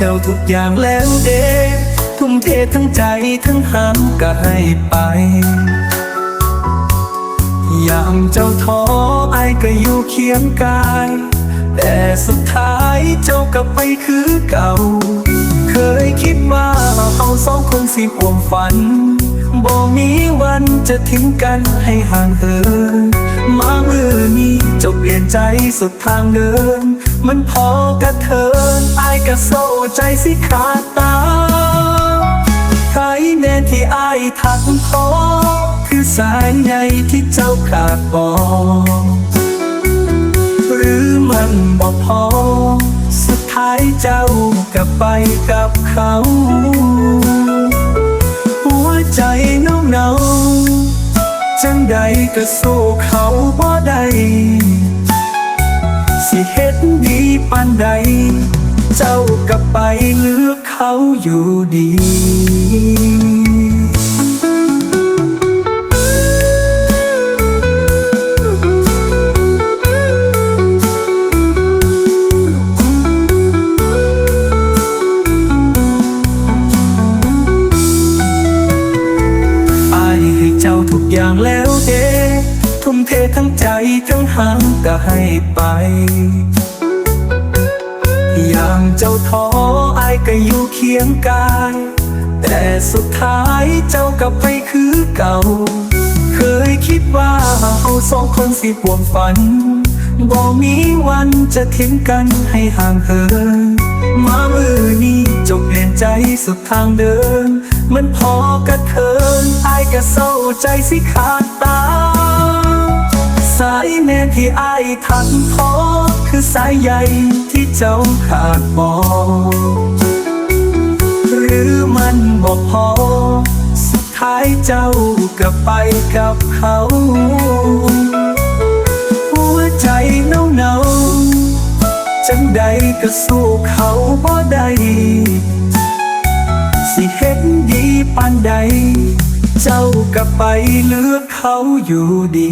เจ้าทุกอย่างแล้วเด้ทุ่มเททั้งใจทั้งหางก็ให้ไป ยามเจ้าท้อไอก็อยู่เคียงกาย แต่สุดท้ายเจ้ากลับไปคือเก่า เคยคิดว่าเราสองคนสิบวมฝันบ่มีวันจะทิ้งกันให้ห่างเหินมามือนี้ เจ้าเปลี่ยนใจสุดทางเดิน มันพอกระเทินอายก็โซใจสิขาดตาใครแน่ที่อายทักพอคือสายใยที่เจ้าขาดบอกหรือมันบอกพอ สุดท้ายเจ้ากลับไปกับเขา ก็สู้เขาบ่ได้สิเฮ็ดดีปานใด เจ้ากับไปเลือกเขาอยู่ดีอายให้เจ้าทุกอย่างแล้วเด้ ทุ่มเททั้งใจทั้งหางก็ให้ไปยามเจ้าท้ออายก็อยู่เคียงกาย แต่สุดท้ายเจ้ากลับไปคือเก่า เคยคิดว่าเราสองคนสิบวมฝันบ่มีวันจะทิ้งกันให้ห่างเหินมามือนี้จบเปลี่ยนใจสุดทางเดิน มันพอกระเทินอายก็เศร้าใจสิขาดตา แน่ที่อายทันพอคือสายใยที่เจ้าขาดบอกหรือมันบอกพอ สุดท้ายเจ้าก็ไปกับเขา หัวใจเนาเนาจังใดก็สู้เขาบ่ได้สิเห็นดีปานใด เจ้าก็ไปเลือกเขาอยู่ดี